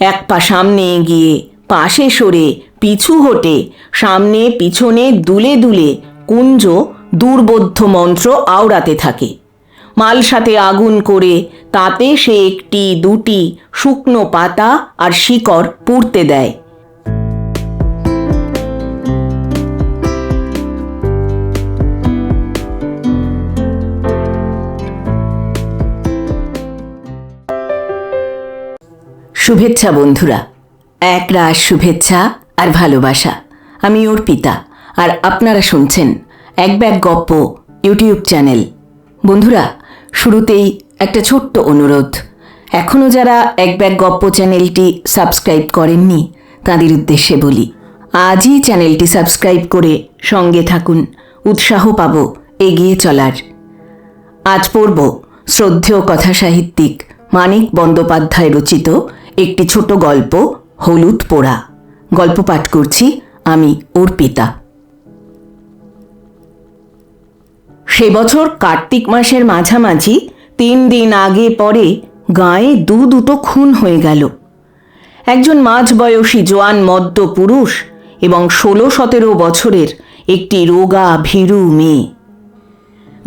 এক পা সামনে এগিয়ে, পাশে সরে, পিছু হটে, সামনে পিছনে দুলে দুলে কুঞ্জ দুর্বোধ্য মন্ত্র আওড়াতে থাকে। মালসাতে আগুন করে, তাতে সে একটি, দুটি শুকনো পাতা আর শিকড় পুড়তে দেয়। শুভেচ্ছা, বন্ধুরা। এক রাস শুভেচ্ছা আর ভালোবাসা। আমি ওর পিতা। আর আপনারা শুনছেন এক ব্যাগ গপ্প ইউটিউব চ্যানেল। বন্ধুরা, শুরুতেই একটা ছোট্ট অনুরোধ। এখনও যারা এক ব্যাগ গপ্প চ্যানেলটি সাবস্ক্রাইব করেননি, তাদের উদ্দেশ্যে বলি, আজই চ্যানেলটি সাবস্ক্রাইব করে সঙ্গে থাকুন। উৎসাহ পাব এগিয়ে চলার। আজ পড়ব শ্রদ্ধেয় কথাসাহিত্যিক মানিক বন্দ্যোপাধ্যায় রচিত একটি ছোট গল্প, হলুদ পোড়া। গল্প পাঠ করছি আমি, অর্পিতা। সে বছর কার্তিক মাসের মাঝামাঝি তিন দিন আগে পরে গায়ে দু দুটো খুন হয়ে গেল। একজন মাঝবয়সী জোয়ান মদ্য পুরুষ এবং ষোলো সতেরো বছরের একটি রোগা ভীরু মেয়ে।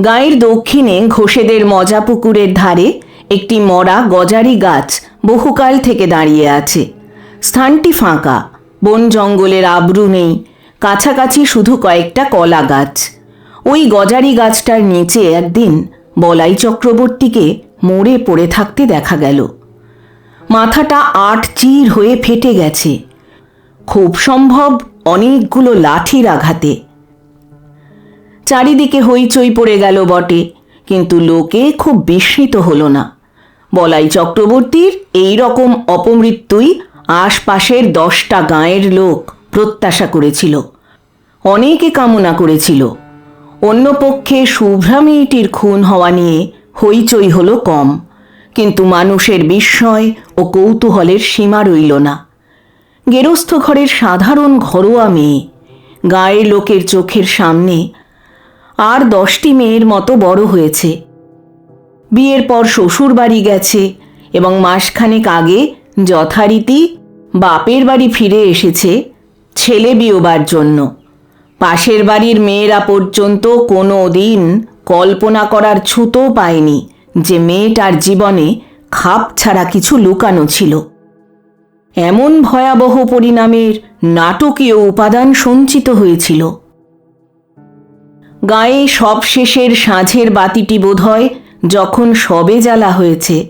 গায়ের দক্ষিণে ঘোষেদের মজা পুকুরের ধারে একটি মরা গজারি গাছ বহুকাল থেকে দাঁড়িয়ে আছে। স্থানটি ফাঁকা। বন জঙ্গলের আবরু নেই। কাছাকাছি শুধু কয়েকটা কলা গাছ। ওই গজারি গাছটার নিচে একদিন বলাই চক্রবর্তীকে মরে পড়ে থাকতে দেখা গেল। মাথাটা আট চির হয়ে ফেটে গেছে। খুব সম্ভব অনেকগুলো লাঠির আঘাতে। চারিদিকে হইচই পড়ে গেল বটে, কিন্তু লোকে খুব বিস্মিত হলো না। বলাই চক্রবর্তীর এই রকম অপমৃত্যুই আশপাশের দশটা গাঁয়ের লোক প্রত্যাশা করেছিল। অনেকে কামনা করেছিল। অন্য পক্ষে শুভ্রা মেয়েটির খুন হওয়া নিয়ে হইচই হলো কম, কিন্তু মানুষের বিস্ময় ও কৌতূহলের সীমা রইল না। গেরস্থ ঘরের সাধারণ ঘরোয়া মেয়ে গায়ের লোকের চোখের সামনে আর দশটি মেয়ের মতো বড় হয়েছে। বিয়ের পর শ্বশুর বাড়ি গেছে এবং মাসখানেক আগে যথারীতি বাপের বাড়ি ফিরে এসেছে ছেলে বিয়োবার জন্য। পাশের বাড়ির মেয়েরা পর্যন্ত কোনো দিন কল্পনা করার ছুতো পায়নি যে মেয়েটার জীবনে খাপ ছাড়া কিছু লুকানো ছিল। এমন ভয়াবহ পরিণামের নাটকীয় উপাদান সঞ্চিত হয়েছিল। গায়ে সবশেষের সাঁঝের বাতিটি বোধহয় যখন সবে জ্বালা হয়েছে,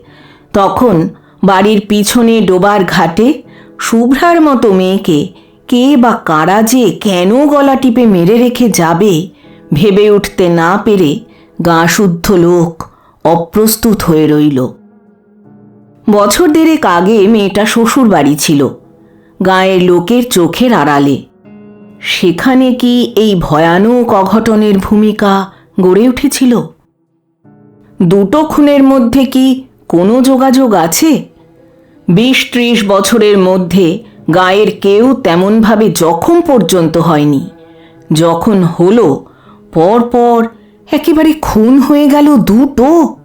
তখন বাড়ির পিছনে ডোবার ঘাটে শুভ্রার মতো মেয়েকে কে বা কারা যে কেন গলা টিপে মেরে রেখে যাবে ভেবে উঠতে না পেরে গা শুদ্ধ লোক অপ্রস্তুত হয়ে রইল। বছর দেড়েক আগে মেয়েটা শ্বশুর বাড়ি ছিল, গায়ের লোকের চোখের আড়ালে। সেখানে কি এই ভয়ানক অঘটনের ভূমিকা গড়ে উঠেছিল? দুটো খুনের মধ্যে কি কোনো যোগাযোগ আছে? বিশ ত্রিশ বছরের মধ্যে গায়ের কেউ তেমনভাবে জখম পর্যন্ত হয়নি। যখন হলো, পরপর একেবারে খুন হয়ে গেল দুটো।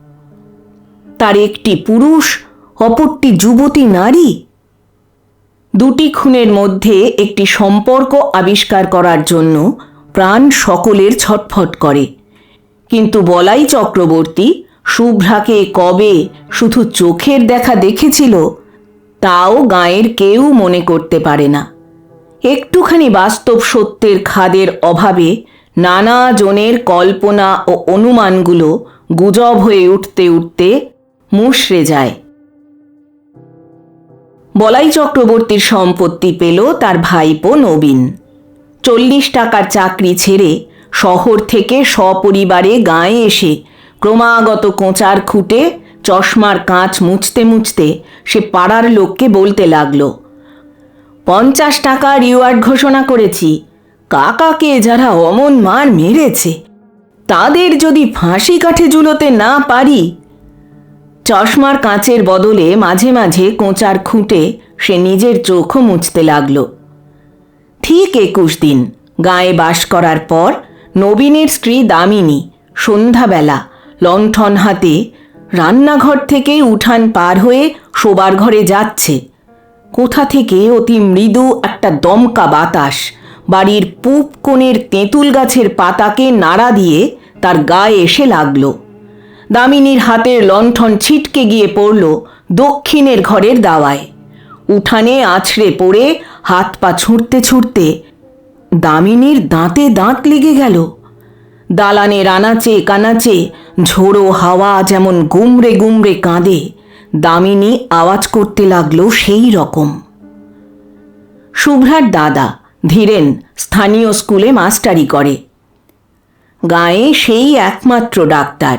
তার একটি পুরুষ, অপরটি যুবতী নারী। দুটি খুনের মধ্যে একটি সম্পর্ক আবিষ্কার করার জন্য প্রাণ সকলের ছটফট করে। কিন্তু বলাই চক্রবর্তী শুভ্রাকে কবে শুধু চোখের দেখা দেখেছিল, তাও গাঁয়ের কেউ মনে করতে পারে না। একটুখানি বাস্তব সত্যের খাদের অভাবে নানা জনের কল্পনা ও অনুমানগুলো গুজব হয়ে উঠতে উঠতে মুশড়ে যায়। বলাই চক্রবর্তীর সম্পত্তি পেল তার ভাইপো নবীন। চল্লিশ টাকার চাকরি ছেড়ে শহর থেকে সপরিবারে গাঁয়ে এসে ক্রমাগত কোঁচার খুঁটে, চশমার কাঁচ মুছতে মুছতে সে পাড়ার লোককে বলতে লাগল, পঞ্চাশ টাকা রিওয়ার্ড ঘোষণা করেছি। কাকাকে যারা অমন মার মেরেছে, তাদের যদি ফাঁসি কাঠে ঝুলোতে না পারি? চশমার কাঁচের বদলে মাঝে মাঝে কোঁচার খুঁটে সে নিজের চোখও মুছতে লাগল। ঠিক একুশ দিন, গায়ে বাস করার পর নবীনের স্ত্রী দামিনী সন্ধ্যাবেলা লণ্ঠন হাতে রান্নাঘর থেকে উঠান পার হয়ে শোবার ঘরে যাচ্ছে। কোথা থেকে অতি মৃদু একটা দমকা বাতাস, বাড়ির পূব কোণের তেঁতুল গাছের পাতাকে নাড়া দিয়ে তার গায়ে এসে লাগল। দামিনীর হাতের লণ্ঠন ছিটকে গিয়ে পড়ল দক্ষিণের ঘরের দাওয়ায়। উঠানে আছড়ে পড়ে হাত পা ছুঁড়তে ছুঁড়তে দামিনীর দাঁতে দাঁত লেগে গেল। দালানের আনাচে কানাচে, ঝোড়ো হাওয়া যেমন গুমড়ে গুমড়ে কাঁদে, দামিনী আওয়াজ করতে লাগল সেই রকম। শুভ্রার দাদা ধীরেন স্থানীয় স্কুলে মাস্টারি করে। গায়ে সেই একমাত্র ডাক্তার,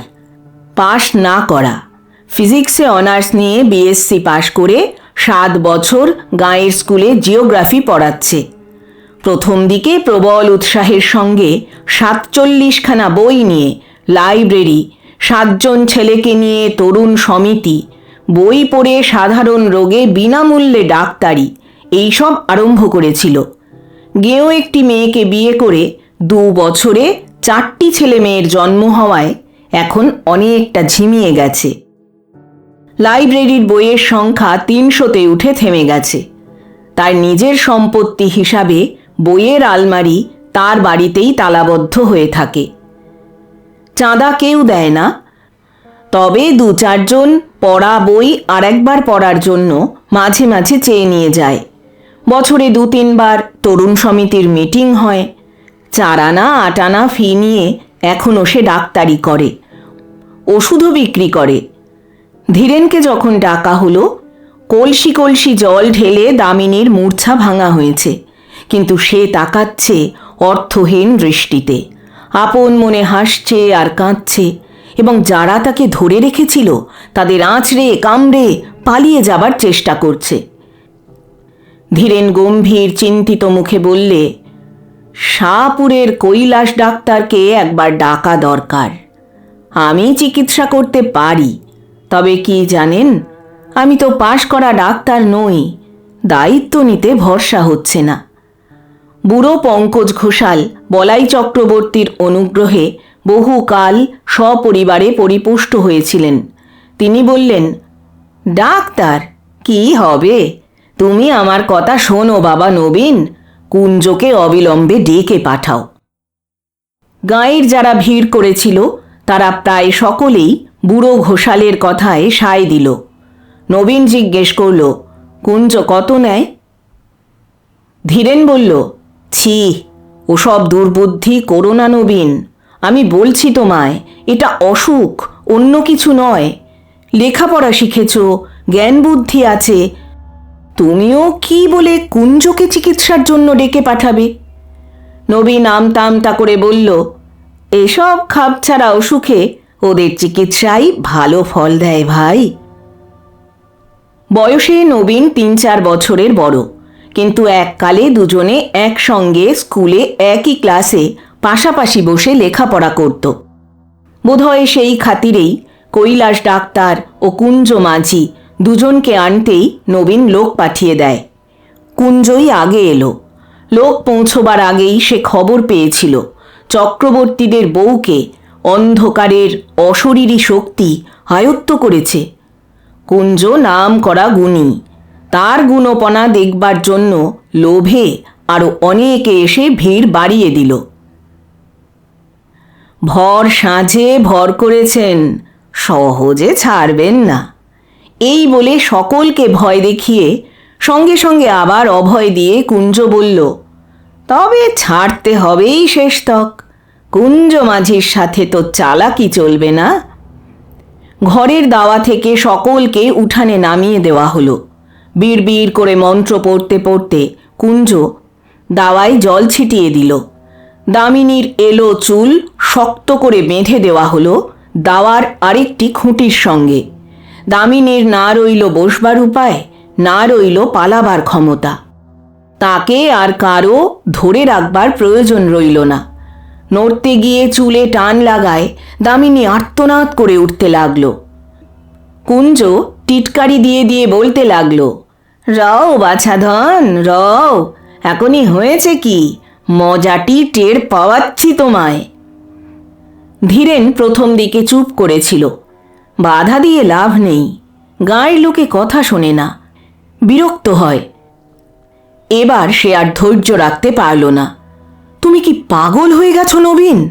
পাশ না করা। ফিজিক্সে অনার্স নিয়ে বিএসসি পাশ করে সাত বছর গাঁয়ের স্কুলে জিওগ্রাফি পড়াচ্ছে। প্রথম দিকে প্রবল উৎসাহের সঙ্গে সাতচল্লিশখানা বই নিয়ে লাইব্রেরি, সাতজন ছেলেকে নিয়ে তরুণ সমিতি, বই পড়ে সাধারণ রোগে বিনামূল্যে ডাক্তারি, এইসব আরম্ভ করেছিল। গেও একটি মেয়েকে বিয়ে করে দু বছরে চারটি ছেলে মেয়ের জন্ম হওয়ায় এখন অনেকটা ঝিমিয়ে গেছে। লাইব্রেরির বইয়ের সংখ্যা তিনশোতে উঠে থেমে গেছে। তার নিজের সম্পত্তি হিসাবে বইয়ের আলমারি তার বাড়িতেই তালাবদ্ধ হয়ে থাকে। চাঁদা কেউ দেয় না। তবে দু চারজন পড়া বই আর একবার পড়ার জন্য মাঝে মাঝে চেয়ে নিয়ে যায়। বছরে দু তিনবার তরুণ সমিতির মিটিং হয়। চার আনা আট আনা ফি নিয়ে এখনও সে ডাক্তারি করে। ওষুধও বিক্রি করে। ধীরেনকে যখন ডাকা হলো, কলসি কলসি জল ঢেলে দামিনীর মূর্ছা ভাঙা হয়েছে। কিন্তু সে তাকাচ্ছে অর্থহীন দৃষ্টিতে। আপন মনে হাসছে আর কাঁদছে এবং যারা তাকে ধরে রেখেছিল, তাদের আঁচড়ে, কামড়ে পালিয়ে যাবার চেষ্টা করছে। ধীরেন গম্ভীর চিন্তিত মুখে বললে, শাহপুরের কৈলাস ডাক্তারকে একবার ডাকা দরকার। আমি চিকিৎসা করতে পারি, তবে কি জানেন, আমি তো পাশ করা ডাক্তার নই, দায়িত্ব নিতে ভরসা হচ্ছে না। বুড়ো পঙ্কজ ঘোষাল বলাই চক্রবর্তীর অনুগ্রহে বহুকাল সপরিবারে পরিপুষ্ট হয়েছিলেন। তিনি বললেন, ডাক্তার, কি হবে? তুমি আমার কথা শোনো বাবা নবীন, কুঞ্জকে অবিলম্বে ডেকে পাঠাও। গাঁয়ের যারা ভিড় করেছিল, তারা প্রায় সকলেই বুড়ো ঘোষালের কথায় সায় দিল। নবীন জিজ্ঞেস করল, কুঞ্জ কত নেয়? ধীরেন বলল ছি, ওসব দুর্বুদ্ধি করো না নবীন। আমি বলছি তোমায়, এটা অসুখ, অন্য কিছু নয়। লেখাপড়া শিখেছ, জ্ঞান বুদ্ধি আছে। তুমিও কি বলে কুঞ্জকে চিকিৎসার জন্য ডেকে পাঠাবে? নবীন আমতা আমতা করে বলল, এসব খাপছাড়া অসুখে ওদের চিকিৎসাই ভালো ফল দেয় ভাই। বয়সে নবীন তিন চার বছরের বড়। কিন্তু এককালে দুজনে একসঙ্গে স্কুলে একই ক্লাসে পাশাপাশি বসে লেখাপড়া করত। বোধহয় সেই খাতিরেই কৈলাস ডাক্তার ও কুঞ্জ মাঝি দুজনকে আনতেই নবীন লোক পাঠিয়ে দেয়। কুঞ্জই আগে এলো। লোক পৌঁছবার আগেই সে খবর পেয়েছিল, চক্রবর্তীদের বউকে অন্ধকারের অশরীরী শক্তি আয়ত্ত করেছে। কুঞ্জ নাম করা গুণী। তার গুণপনা দেখবার জন্য লোভে আরও অনেকে এসে ভিড় বাড়িয়ে দিল। ভর সাঁঝে ভর করেছেন, সহজে ছাড়বেন না। এই বলে সকলকে ভয় দেখিয়ে সঙ্গে সঙ্গে আবার অভয় দিয়ে কুঞ্জ বলল, তবে ছাড়তে হবেই শেষ তক। কুঞ্জ মাঝির সাথে তো চালাকি চলবে না? ঘরের দাওয়া থেকে সকলকে উঠানে নামিয়ে দেওয়া হলো। বিড় করে মন্ত্র পড়তে পড়তে কুঞ্জ দাওয়ায় জল ছিটিয়ে দিল। দামিনীর এলো চুল শক্ত করে বেঁধে দেওয়া হলো দাওয়ার আরেকটি খুঁটির সঙ্গে। দামিনীর না রইল বসবার উপায়, না রইল পালাবার ক্ষমতা। তাকে আর কারও ধরে রাখবার প্রয়োজন রইল না। নড়তে গিয়ে চুলে টান লাগায় দামিনী আর্তনাদ করে উঠতে লাগল। কুঞ্জ টিটকারি দিয়ে দিয়ে বলতে লাগল রও বাছাধন, রও। এখনই হয়েছে কি? মজাটি টের পাওয়াচ্ছি তোমায়। ধীরেন প্রথম দিকে চুপ করেছিল। বাধা দিয়ে লাভ নেই। গাঁয়ের লোকে কথা শোনে না। বিরক্ত হয়। এবার সে আর ধৈর্য রাখতে পারল না। তুমি কি পাগল হয়ে গেছো নবীন?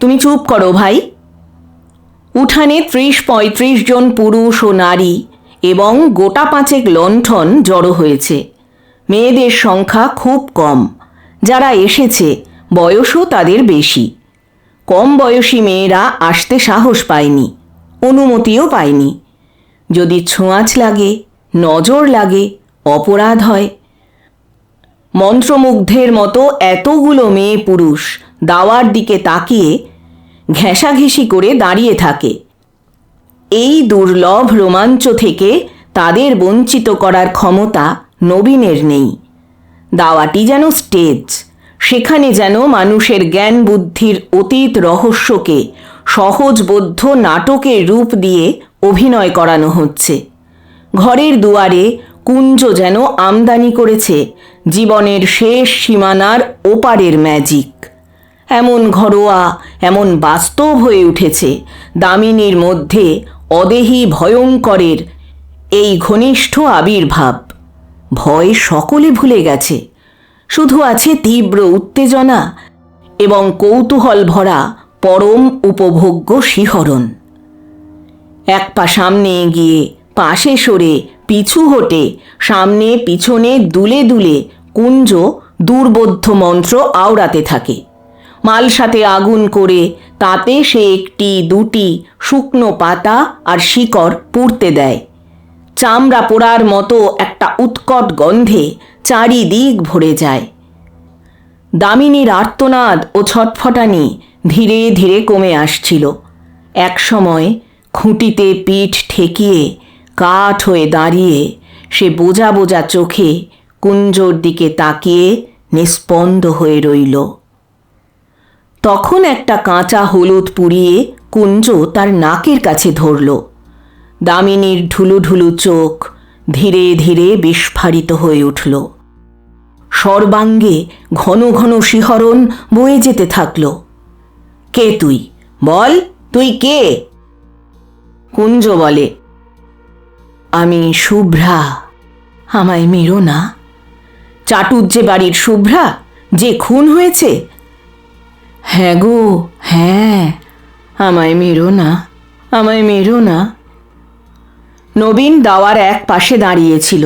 তুমি চুপ করো ভাই। উঠানে ত্রিশ পঁয়ত্রিশ জন পুরুষ ও নারী এবং গোটা পাঁচেক লণ্ঠন জড়ো হয়েছে। মেয়েদের সংখ্যা খুব কম। যারা এসেছে, বয়সও তাদের বেশি। কম বয়সী মেয়েরা আসতে সাহস পায়নি, অনুমতিও পায়নি। যদি ছোঁয়াচ লাগে, নজর লাগে, অপরাধ হয়। মন্ত্রমুগ্ধের মতো এতগুলো মেয়ে পুরুষ দাওয়ার দিকে তাকিয়ে ঘেঁষাঘেঁষি করে দাঁড়িয়ে থাকে। এই দুর্লভ রোমাঞ্চ থেকে তাদের বঞ্চিত করার ক্ষমতা নবীনের নেই। দাওয়াটি যেন স্টেজ, সেখানে যেন মানুষের জ্ঞান বুদ্ধির অতীত রহস্যকে সহজবোধ্য নাটকের রূপ দিয়ে অভিনয় করানো হচ্ছে। ঘরের দুয়ারে কুঞ্জ যেন আমদানি করেছে জীবনের শেষ সীমানার ওপারের ম্যাজিক। এমন ঘরোয়া, এমন বাস্তব হয়ে উঠেছে দামিনীর মধ্যে অদেহী ভয়ঙ্করের এই ঘনিষ্ঠ আবির্ভাব। ভয় সকলে ভুলে গেছে। শুধু আছে তীব্র উত্তেজনা এবং কৌতূহল ভরা পরম উপভোগ্য শিহরণ। এক পা সামনে এগিয়ে, পাশে সরে, পিছু হটে, সামনে পিছনে দুলে দুলে কুঞ্জ দুর্বোধ্য মন্ত্র আওড়াতে থাকে। মালসাতে আগুন করে তাতে সে একটি, দুটি শুকনো পাতা আর শিকড় পুড়তে দেয়। চামড়া পোড়ার মতো একটা উৎকট গন্ধে চারিদিক ভরে যায়। দামিনীর আর্তনাদ ও ছটফটানি ধীরে ধীরে কমে আসছিল। একসময় খুঁটিতে পিঠ ঠেকিয়ে, কাঠ হয়ে দাঁড়িয়ে সে বোঝা বোঝা চোখে কুঞ্জর দিকে তাকিয়ে নিস্পন্দ হয়ে রইল। তখন একটা কাঁচা হলুদ পুড়িয়ে কুঞ্জ তার নাকের কাছে ধরল। দামিনীর ঢুলু ঢুলু চোখ ধীরে ধীরে বিস্ফারিত হয়ে উঠল। সর্বাঙ্গে ঘন ঘন শিহরণ বয়ে যেতে থাকল। কে তুই? বল, তুই কে? কুঞ্জ বলে, আমি শুভ্রা। আমায় মেরো না। চাটুজ্জে বাড়ির শুভ্রা, যে খুন হয়েছে হ্যাঁ গো হ্যাঁ। আমায় মেরো না, আমায় মেরো না। নবীন দাওয়ার এক পাশে দাঁড়িয়েছিল।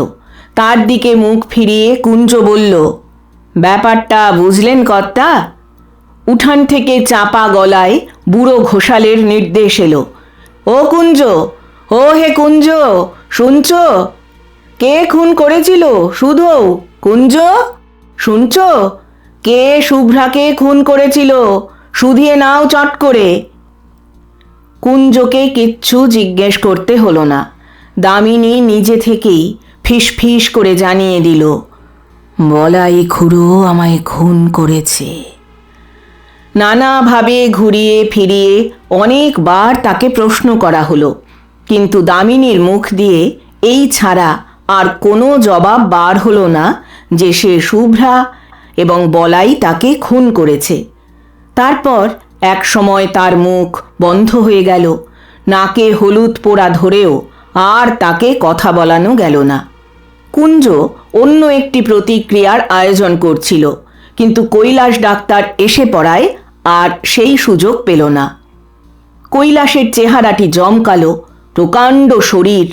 তার দিকে মুখ ফিরিয়ে কুঞ্জ বলল, ব্যাপারটা বুঝলেন কর্তা? উঠান থেকে চাপা গলায় বুড়ো ঘোষালের নির্দেশ এলো, ও কুঞ্জ, ও হে কুঞ্জ, শুনছ? কে খুন করেছিল? শুধু কুঞ্জ, শুনছ? কে শুভ্রাকে খুন করেছিল? শুধিয়ে নাও চট করে। কুঞ্জকে কিচ্ছু জিজ্ঞেস করতে হলো না। দামিনী নিজে থেকেই ফিস ফিস করে জানিয়ে দিল, বলাই খুড়ো আমায় খুন করেছে। নানাভাবে ঘুরিয়ে ফিরিয়ে অনেকবার তাকে প্রশ্ন করা হলো, কিন্তু দামিনীর মুখ দিয়ে এই ছাড়া আর কোনো জবাব বার হলো না যে সে শুভ্রা এবং বলাই তাকে খুন করেছে। তারপর এক সময় তার মুখ বন্ধ হয়ে গেল। নাকে হলুদ পোড়া ধরেও আর তাকে কথা বলানো গেল না। কুঞ্জ অন্য একটি প্রতিক্রিয়ার আয়োজন করছিল, কিন্তু কৈলাস ডাক্তার এসে পড়ায় আর সেই সুযোগ পেল না। কৈলাসের চেহারাটি জমকালো, প্রকাণ্ড শরীর,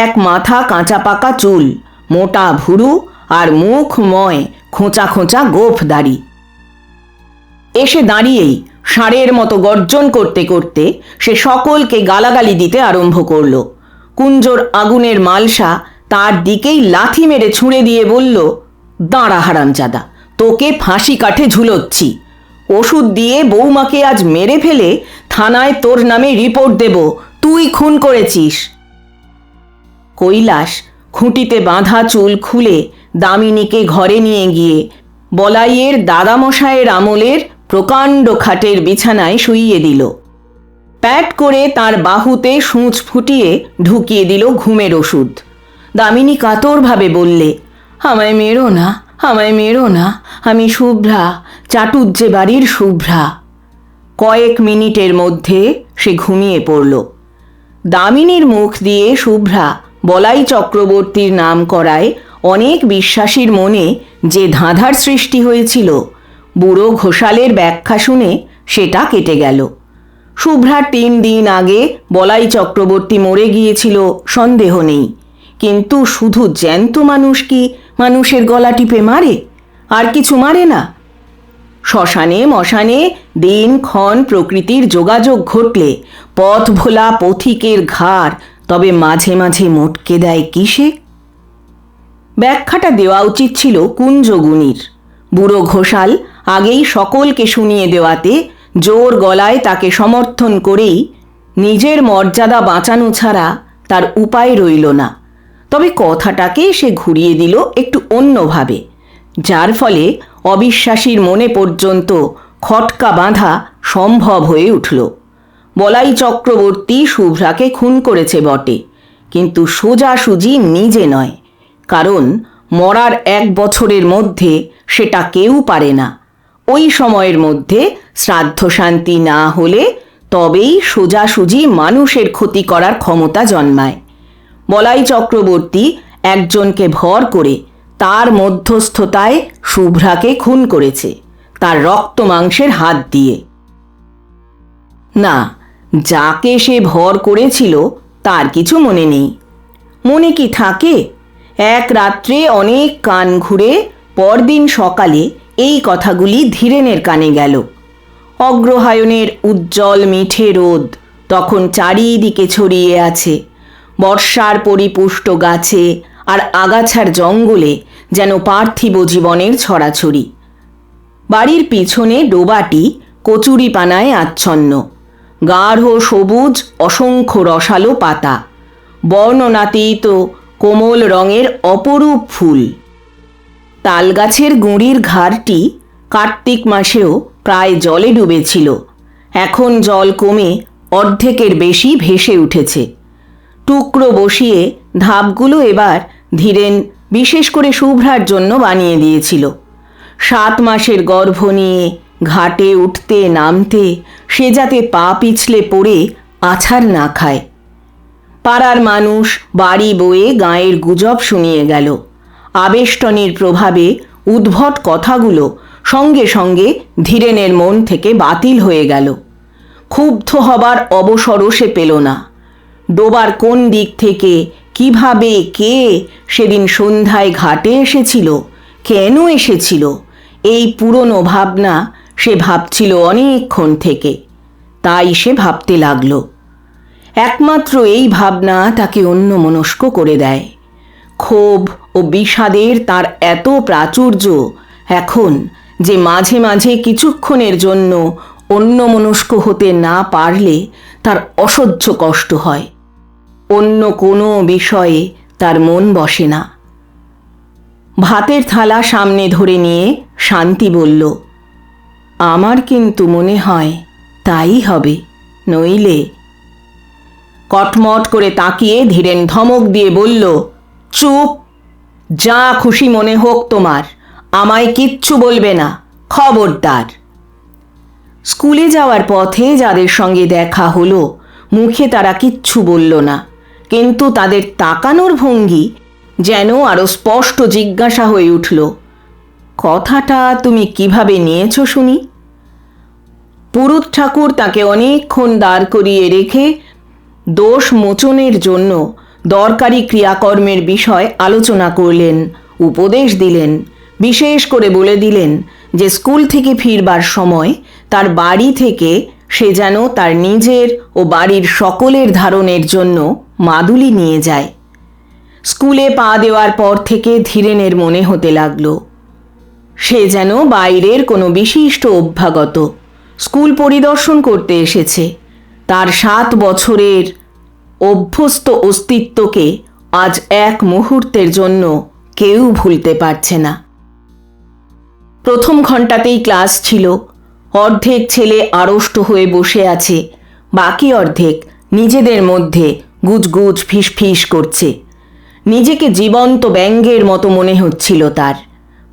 এক মাথা কাঁচা পাকা চুল, মোটা ভুরু আর মুখময় খোঁচা খোঁচা গোফ দাড়ি। এসে দাঁড়িয়েই ষাঁড়ের মতো গর্জন করতে করতে সে সকলকে গালাগালি দিতে আরম্ভ করল। কুঞ্জর আগুনের মালসা তার দিকেই লাথি মেরে ছুঁড়ে দিয়ে বলল, দাঁড়া হারামজাদা, তোকে ফাঁসি কাঠে ঝুলোচ্ছি। ওষুধ দিয়ে বৌমাকে আজ মেরে ফেলে থানায় তোর নামে রিপোর্ট দেব, তুই খুন করেছিস। কৈলাস খুঁটিতে বাঁধা চুল খুলে দামিনীকে ঘরে নিয়ে গিয়ে বলাইয়ের দাদামশায়ের আমলের প্রকাণ্ড খাটের বিছানায় শুইয়ে দিল। প্যাট করে তার বাহুতে সূঁচ ফুটিয়ে ঢুকিয়ে দিল ঘুমের ওষুধ। দামিনী কাতরভাবে বললে, আমায় মেরো না, আমায় মেরো না, আমি শুভ্রা চাটুজ্জে বাড়ির শুভ্রা। কয়েক মিনিটের মধ্যে সে ঘুমিয়ে পড়ল। দামিনীর মুখ দিয়ে শুভ্রা বলাই চক্রবর্তীর নাম করায় অনেক বিশ্বাসীর মনে যে ধাঁধার সৃষ্টি হয়েছিল। বুড়ো ঘোষালের ব্যাখ্যা শুনে সেটা কেটে গেল। শুভ্রার তিন দিন আগে বলাই চক্রবর্তী মরে গিয়েছিল, সন্দেহ নেই। কিন্তু শুধু জ্যান্ত মানুষ কি মানুষের গলা টিপে মারে? আর কিছু মারে না। শ্মশানে মশানে দিন ক্ষণ প্রকৃতির যোগাযোগ ঘটলে পথ ভোলা পথিকের ঘাড় তবে মাঝে মাঝে মোটকে দেয় কিসে? ব্যাখ্যাটা দেওয়া উচিত ছিল কুঞ্জগুনির বুড়ো ঘোষাল আগেই সকলকে শুনিয়ে দেওয়াতে জোর গলায় তাকে সমর্থন করেই নিজের মর্যাদা বাঁচানো ছাড়া তার উপায় রইল না। তবে কথাটাকে সে ঘুরিয়ে দিল একটু অন্যভাবে, যার ফলে অবিশ্বাসীর মনে পর্যন্ত খটকা বাঁধা সম্ভব হয়ে উঠল। বলাই চক্রবর্তী শুভ্রাকে খুন করেছে বটে, কিন্তু সোজাসুজি নিজে নয়। কারণ মরার এক বছরের মধ্যে সেটা কেউ পারে না। ওই সময়ের মধ্যে শ্রাদ্ধ শান্তি না হলে তবেই সোজাসুজি মানুষের ক্ষতি করার ক্ষমতা জন্মায়। বলাই চক্রবর্তী একজনকে ভর করে তার মধ্যস্থতায় শুভ্রাকে খুন করেছে, তার রক্ত মাংসের হাত দিয়ে। না, যাকে সে ভর করেছিল তার কিছু মনে নেই। মনে কি থাকে? এক রাত্রে অনেক কান ঘুরে পরদিন সকালে এই কথাগুলি ধীরেনের কানে গেল। অগ্রহায়ণের উজ্জ্বল মিঠে রোদ তখন চারিদিকে ছড়িয়ে আছে। বর্ষার পরিপুষ্ট গাছে আর আগাছার জঙ্গলে যেন পার্থিব জীবনের ছড়াছড়ি। বাড়ির পিছনে ডোবাটি কচুরিপানায় আচ্ছন্ন। গাঢ় সবুজ, অসংখ্য রসালো পাতা। বর্ণনাতীত কোমল রঙের অপরূপ ফুল। তালগাছের গুঁড়ির ঘাড়টি কার্তিক মাসেও প্রায় জলে ডুবেছিল। এখন জল কমে অর্ধেকের বেশি ভেসে উঠেছে। টুকরো বসিয়ে ধাপগুলো এবার ধীরেন বিশেষ করে শুভ্রার জন্য বানিয়ে দিয়েছিল। সাত মাসের গর্ভ নিয়ে ঘাটে উঠতে নামতে সে যাতে পা পিছলে পড়ে আছাড় না খায়। পাড়ার মানুষ বাড়ি বয়ে গাঁয়ের গুজব শুনিয়ে গেল। আবেষ্টনীর প্রভাবে উদ্ভট কথাগুলো সঙ্গে সঙ্গে ধীরেনের মন থেকে বাতিল হয়ে গেল। ক্ষুব্ধ হবার অবসরও সে পেল না। ডোবার কোন দিক থেকে, কীভাবে, কে সেদিন সন্ধ্যায় ঘাটে এসেছিল, কেন এসেছিল, এই পুরনো ভাবনা সে ভাবছিল অনেকক্ষণ থেকে। তাই সে ভাবতে লাগল। একমাত্র এই ভাবনা তাকে অন্যমনস্ক করে দেয়। ক্ষোভ ও বিষাদের তার এত প্রাচুর্য এখন যে মাঝে মাঝে কিছুক্ষণের জন্য অন্যমনস্ক হতে না পারলে তার অসহ্য কষ্ট হয়। অন্য কোনো বিষয়ে তার মন বসে না। ভাতের থালা সামনে ধরে নিয়ে শান্তি বলল, আমার কিন্তু মনে হয় তাই হবে, নইলে কটমট করে তাকিয়ে ধীরেন ধমক দিয়ে বলল, চুপ, যা খুশি মনে হোক তোমার, আমায় কিচ্ছু বলবে না, খবরদার। স্কুলে যাওয়ার পথে যাদের সঙ্গে দেখা হলো, মুখে তারা কিচ্ছু বলল না, কিন্তু তাদের তাকানোর ভঙ্গি যেন আরও স্পষ্ট জিজ্ঞাসা হয়ে উঠল, কথাটা তুমি কীভাবে নিয়েছ শুনি? পুরুত ঠাকুর তাকে অনেকক্ষণ দাঁড় করিয়ে রেখে দোষ মোচনের জন্য দরকারি ক্রিয়াকর্মের বিষয় আলোচনা করলেন, উপদেশ দিলেন, বিশেষ করে বলে দিলেন যে স্কুল থেকে ফিরবার সময় তার বাড়ি থেকে সে যেন তার নিজের ও বাড়ির সকলের ধারণের জন্য মাদুলি নিয়ে যায়। স্কুলে পা দেওয়ার পর থেকে ধীরেনের মনে হতে লাগল, সে যেন বাইরের কোনো বিশিষ্ট অভ্যাগত স্কুল পরিদর্শন করতে এসেছে। তার সাত বছরের অভ্যস্ত অস্তিত্বকে আজ এক মুহূর্তের জন্য কেউ ভুলতে পারছে না। প্রথম ঘন্টাতেই ক্লাস ছিল, অর্ধেক ছেলে আড়ষ্ট হয়ে বসে আছে, বাকি অর্ধেক নিজেদের মধ্যে গুজগুজ ফিসফিস করছে। নিজেকে জীবন্ত ব্যঙ্গের মতো মনে হচ্ছিল তার।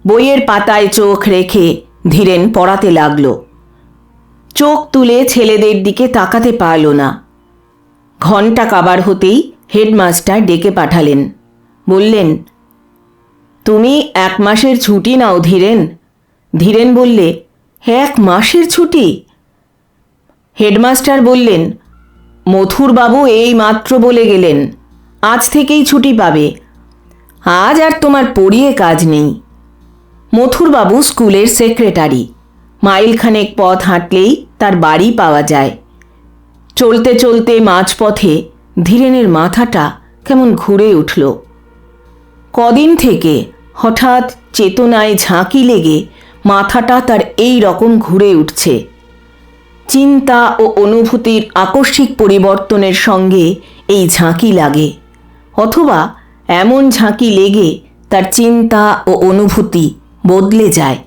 বইয়ের পাতায় চোখ রেখে ধীরেন পড়াতে লাগল। চোখ তুলে ছেলেদের দিকে তাকাতে পারল না। ঘণ্টা কাবার হতেই হেডমাস্টার ডেকে পাঠালেন। বললেন, তুমি এক মাসের ছুটি নাও ধীরেন। ধীরেন বললে, এক মাসের ছুটি? হেডমাস্টার বললেন, মথুরবাবু এই মাত্র বলে গেলেন, আজ থেকেই ছুটি পাবে। আজ আর তোমার পড়িয়ে কাজ নেই। মথুরবাবু স্কুলের সেক্রেটারি মাইলখানেক পথ হাঁটলেই তার বাড়ি পাওয়া যায়। চলতে চলতে মাঝপথে ধীরেনের মাথাটা কেমন ঘুরে উঠল। কদিন থেকে হঠাৎ চেতনায় ঝাঁকি লেগে মাথাটা তার এই রকম ঘুরে উঠছে। চিন্তা ও অনুভূতির আকস্মিক পরিবর্তনের সঙ্গে এই ঝাঁকি লাগে, অথবা এমন ঝাঁকি লেগে তার চিন্তা ও অনুভূতি বদলে যায়।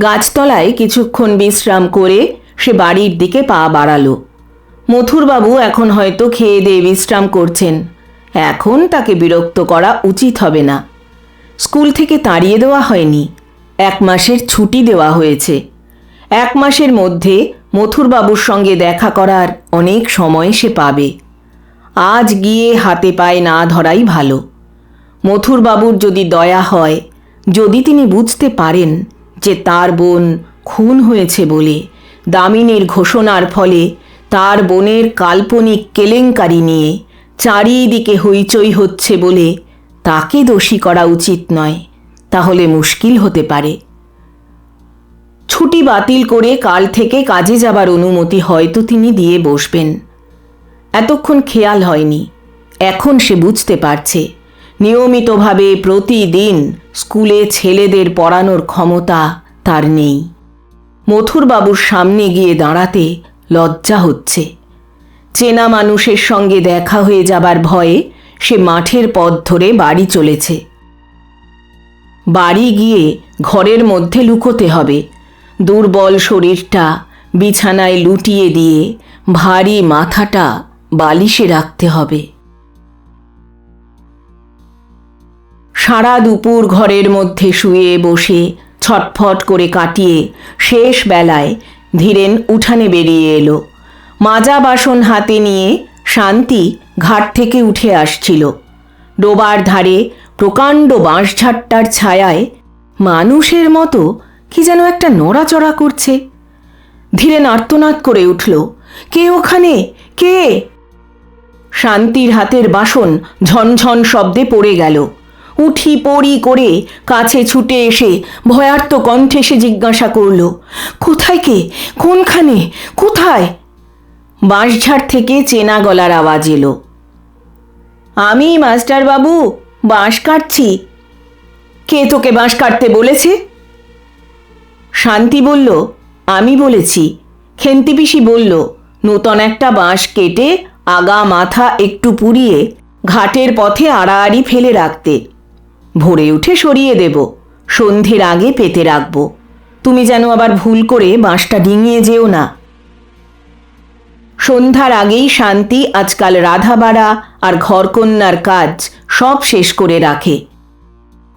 গাছতলায় কিছুক্ষণ বিশ্রাম করে সে বাড়ির দিকে পা বাড়ালো। মথুরবাবু এখন হয়তো খেয়ে দিয়ে বিশ্রাম করছেন। এখন তাকে বিরক্ত করা উচিত হবে না। স্কুল থেকে তাড়িয়ে দেওয়া হয়নি। এক মাসের ছুটি দেওয়া হয়েছে। এক মাসের মধ্যে মথুরবাবুর সঙ্গে দেখা করার অনেক সময় সে পাবে। আজ গিয়ে হাতে পায়ে না ধরাই ভালো। মথুরবাবুর যদি দয়া হয়, যদি তিনি বুঝতে পারেন যে তার বোন খুন হয়েছে বলে। দামিনীর ঘোষণার ফলে তার বোনের কাল্পনিক কেলেঙ্কারি নিয়ে চারিদিকে হইচই হচ্ছে বলে তাকে দোষী করা উচিত নয়, তাহলে মুশকিল হতে পারে। ছুটি বাতিল করে কাল থেকে কাজে যাবার অনুমতি হয়তো তিনি দিয়ে বসবেন। এতক্ষণ খেয়াল হয়নি, এখন সে বুঝতে পারছে। নিয়মিতভাবে প্রতিদিন স্কুলে ছেলেদের পড়ানোর ক্ষমতা তার নেই। মথুরবাবুর সামনে গিয়ে দাঁড়াতে লজ্জা হচ্ছে। চেনা মানুষের সঙ্গে দেখা হয়ে যাবার ভয়ে সে মাঠের পথ ধরে বাড়ি চলেছে। বাড়ি গিয়ে ঘরের মধ্যে লুকোতে হবে। দুর্বল শরীরটা বিছানায় লুটিয়ে দিয়ে ভারী মাথাটা বালিশে রাখতে হবে। সারা দুপুর ঘরের মধ্যে শুয়ে বসে, ছটফট করে কাটিয়ে শেষ বেলায় ধীরেন উঠানে বেরিয়ে এলো। মাজা বাসন হাতে নিয়ে শান্তি ঘাট থেকে উঠে আসছিল। ডোবার ধারে প্রকাণ্ড বাঁশঝাট্টার ছায়ায় মানুষের মতো কি যেন একটা নড়াচড়া করছে। ধীরেন আর্তনাদ করে উঠল, কে ওখানে? কে? শান্তির হাতের বাসন ঝনঝন শব্দে পড়ে গেল। উঠি পড়ি করে কাছে ছুটে এসে ভয়ার্ত কণ্ঠে সে জিজ্ঞাসা করল, কোথায় কে? কোনখানে? কোথায়? বাঁশঝাড় থেকে চেনা গলার আওয়াজ এলো, আমি, মাস্টারবাবু, বাঁশ কাটছি। কে তোকে বাঁশ কাটতে বলেছে? শান্তি বলল, আমি বলেছি। খেন্তি পিসি বলল, নূতন একটা বাঁশ কেটে আগা মাথা একটু পুড়িয়ে ঘাটের পথে আড়াআড়ি ফেলে রাখতে। ভোরে উঠে সরিয়ে দেব। সন্ধ্যের আগে পেতে রাখব। তুমি যেন আবার ভুল করে বাঁশটা ডিঙিয়ে যেও না। সন্ধ্যার আগেই শান্তি, আজকাল রাধাবাড়া আর ঘরকন্যার কাজ সব শেষ করে রাখে।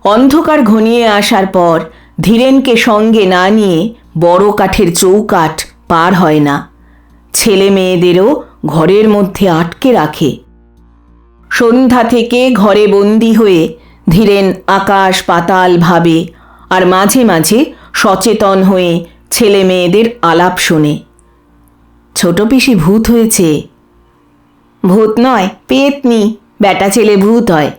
অন্ধকার ঘনিয়ে আসার পর ধীরেনকে সঙ্গে না নিয়ে বড় কাঠের চৌকাঠ পার হয় না। ছেলে মেয়েদেরও ঘরের মধ্যে আটকে রাখে। সন্ধ্যা থেকে ঘরে বন্দি হয়ে ধীরেন আকাশ পাতাল ভাবে, আর মাঝে মাঝে সচেতন হয়ে ছেলে মেয়েদের আলাপ শোনে। ছোট পিসি ভূত হয়েছে। ভূত নয়, পেতনি। বেটা ছেলে ভূত হয়।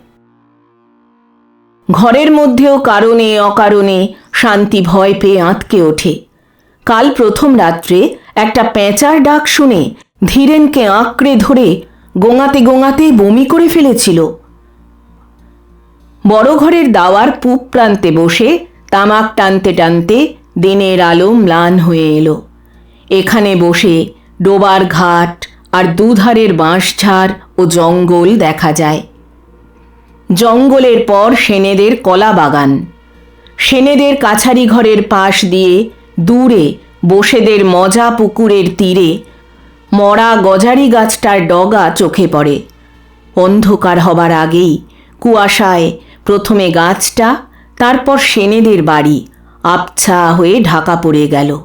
ঘরের মধ্যেও কারণে অকারণে শান্তি ভয় পেয়ে আঁতকে ওঠে। কাল প্রথম রাত্রে একটা পেঁচার ডাক শুনে ধীরেনকে আঁকড়ে ধরে গোঙাতে গোঙাতে বমি করে ফেলেছিল। বড় ঘরের দাওয়ার পূব প্রান্তে বসে তামাক টানতে টানতে দিনের আলো ম্লান হয়ে এলো। এখানে বসে ডোবার ঘাট আর দুধারের বাঁশঝাড় ও জঙ্গল দেখা যায়। জঙ্গলের পর সেনেদের কলা বাগান। সেনেদের কাছারি ঘরের পাশ দিয়ে দূরে বসেদের মজা পুকুরের তীরে মরা গজারি গাছটার ডগা চোখে পড়ে। অন্ধকার হবার আগেই কুয়াশায় প্রথমে গাছটা, তারপর সেনেদের বাড়ি। আবছা হয়ে ঢাকা পড়ে গেল।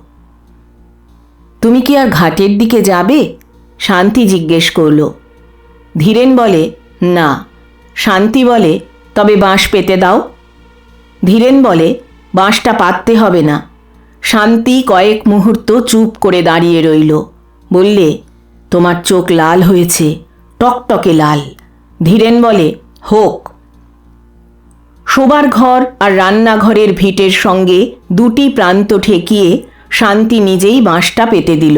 তুমি কি আর ঘাটের দিকে যাবে? শান্তি জিজ্ঞেস করল। ধীরেন বলে, না। শান্তি বলে, তবে বাঁশ পেতে দাও। ধীরেন বলে, বাঁশটা পাততে হবে না। শান্তি কয়েক মুহূর্ত চুপ করে দাঁড়িয়ে রইল। বললে, তোমার চোখ লাল হয়েছে, টকটকে লাল। ধীরেন বলে, হোক। শোবার ঘর আর রান্নাঘরের ভিটের সঙ্গে দুটি প্রান্ত ঠেকিয়ে শান্তি নিজেই বাঁশটা পেতে দিল।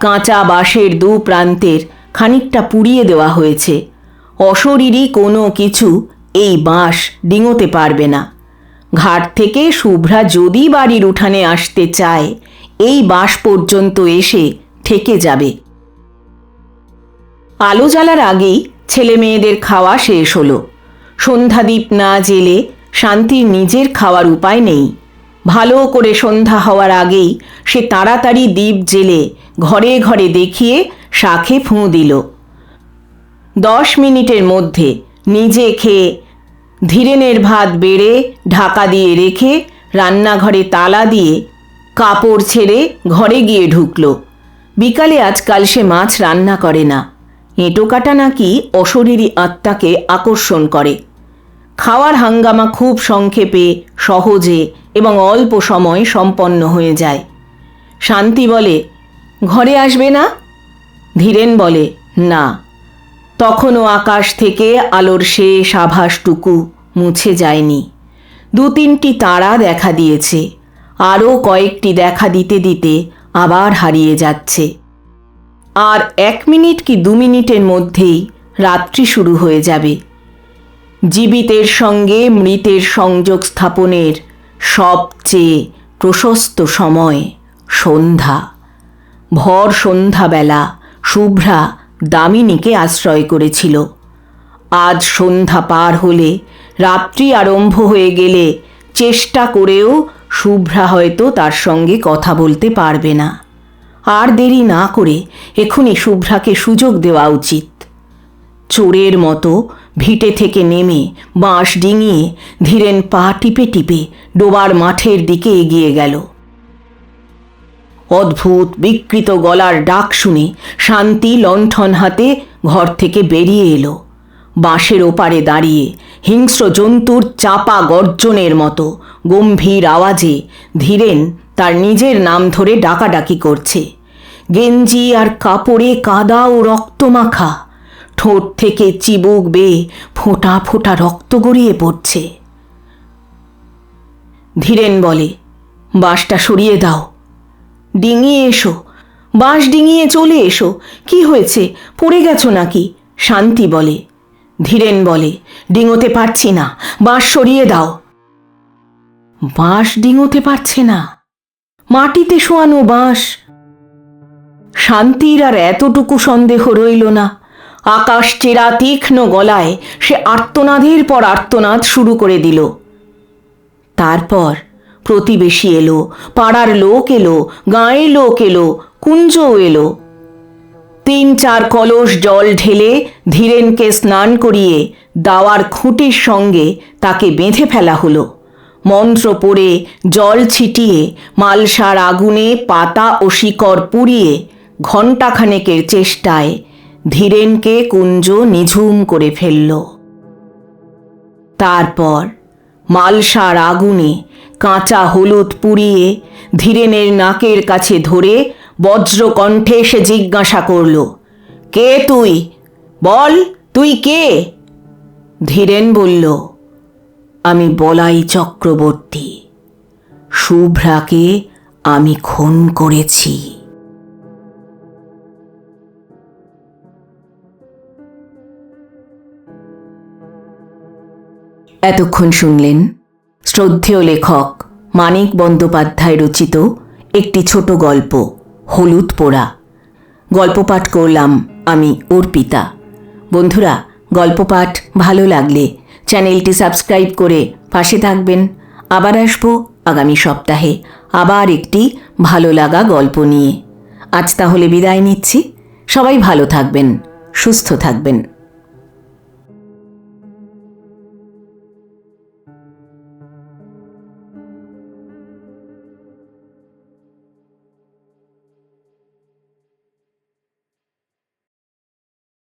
কাঁচা বাঁশের দু প্রান্তের খানিকটা পুড়িয়ে দেওয়া হয়েছে। অশরীরই কোনো কিছু এই বাঁশ ডিঙোতে পারবে না। ঘাট থেকে শুভ্রা যদি বাড়ির উঠানে আসতে চায়, এই বাঁশ পর্যন্ত এসে ঠেকে যাবে। আলো জ্বালার আগেই ছেলে মেয়েদের খাওয়া শেষ হলো। সন্ধ্যাদীপ না জেলে শান্তির নিজের খাওয়ার উপায় নেই। ভালো করে সন্ধ্যা হওয়ার আগেই সে তাড়াতাড়ি দ্বীপ জেলে ঘরে ঘরে দেখিয়ে শাখে ফুঁ দিল। দশ মিনিটের মধ্যে নিজে খেয়ে ধীরেনের ভাত বেড়ে ঢাকা দিয়ে রেখে রান্নাঘরে তালা দিয়ে কাপড় ছেড়ে ঘরে গিয়ে ঢুকলো। বিকালে আজকাল সে মাছ রান্না করে না। এঁটো কাটা নাকি অশরীরী আত্মাকে আকর্ষণ করে। খাওয়ার হাঙ্গামা খুব সংক্ষেপে, সহজে এবং অল্প সময় সম্পন্ন হয়ে যায়। শান্তি বলে, ঘরে আসবে না? ধীরেন বলে, না। তখনও আকাশ থেকে আলোর শেষ আভাসটুকু মুছে যায়নি। দু তিনটি তারা দেখা দিয়েছে। আরও কয়েকটি দেখা দিতে দিতে আবার হারিয়ে যাচ্ছে। আর এক মিনিট কি দু মিনিটের মধ্যেই রাত্রি শুরু হয়ে যাবে। জীবিতের সঙ্গে মৃতের সংযোগ স্থাপনের সবচেয়ে প্রশস্ত সময় সন্ধ্যা। ভর সন্ধ্যাবেলা শুভ্রা দামিনীকে আশ্রয় করেছিল। আজ সন্ধ্যা পার হলে রাত্রি আরম্ভ হয়ে গেলে চেষ্টা করেও শুভ্রা হয়তো তার সঙ্গে কথা বলতে পারবে না। আর দেরি না করে এখনই শুভ্রাকে সুযোগ দেওয়া উচিত। চোরের মতো ভিটে থেকে নেমে বাঁশ ডিঙিয়ে ধীরেন পা টিপে টিপে ডোবার মাঠের দিকে এগিয়ে গেল। অদ্ভুত বিকৃত গলার ডাক শুনে শান্তি লণ্ঠন হাতে ঘর থেকে বেরিয়ে এলো। বাঁশের ওপারে দাঁড়িয়ে হিংস্র জন্তুর চাপা গর্জনের মতো গম্ভীর আওয়াজে ধীরেন তার নিজের নাম ধরে ডাকাডাকি করছে। গেঞ্জি আর কাপড়ে কাদা ও রক্তমাখা। ঠোঁট থেকে চিবুক বেয়ে ফোঁটা ফোঁটা রক্ত গড়িয়ে পড়ছে। ধীরেন বলে বাঁশটা সরিয়ে দাও। ডিঙিয়ে এসো। বাঁশ ডিঙিয়ে চলে এসো। কি হয়েছে? পড়ে গেছো নাকি? শান্তি বলে। ধীরেন বলে, ডিঙোতে পারছি না। বাঁশ সরিয়ে দাও। বাঁশ ডিঙোতে পারছে না। মাটিতে শোয়ানো বাঁশ। শান্তির আর এতটুকু সন্দেহ রইল না। আকাশ চেরা তীক্ষ্ণ গলায় সে আর্তনাদের পর আর্তনাদ শুরু করে দিল। তারপর প্রতিবেশী এলো, পাড়ার লোক এলো, গাঁয়ের লোক এলো, কুঞ্জও এলো। তিন চার কলস জল ঢেলে ধীরেনকে স্নান করিয়ে দাওয়ার খুঁটির সঙ্গে তাকে বেঁধে ফেলা হলো। মন্ত্র পড়ে, জল ছিটিয়ে, মালসার আগুনে পাতা ও শিকড় পুড়িয়ে ঘণ্টাখানেকের চেষ্টায় ধীরেনকে কুঞ্জ নিঝুম করে ফেলল। তারপর মালসার আগুনে কাঁচা হলুদ পুড়িয়ে ধীরেনের নাকের কাছে ধরে বজ্রকণ্ঠে সে জিজ্ঞাসা করল, কে তুই? বল, তুই কে? ধীরেন বলল আমি বলাই চক্রবর্তী। শুভ্রাকে আমি খুন করেছি। এতক্ষণ শুনলেন শ্রদ্ধেয় লেখক মানিক বন্দ্যোপাধ্যায় রচিত একটি ছোট গল্প, হলুদ পোড়া। গল্প পাঠ করলাম আমি অর্পিতা। বন্ধুরা, গল্প পাঠ ভালো লাগলে চ্যানেলটি সাবস্ক্রাইব করে পাশে থাকবেন। আবার আসব আগামী সপ্তাহে আবার একটি ভালো লাগা গল্প নিয়ে। আজ তাহলে বিদায় নিচ্ছি। সবাই ভালো থাকবেন, সুস্থ থাকবেন।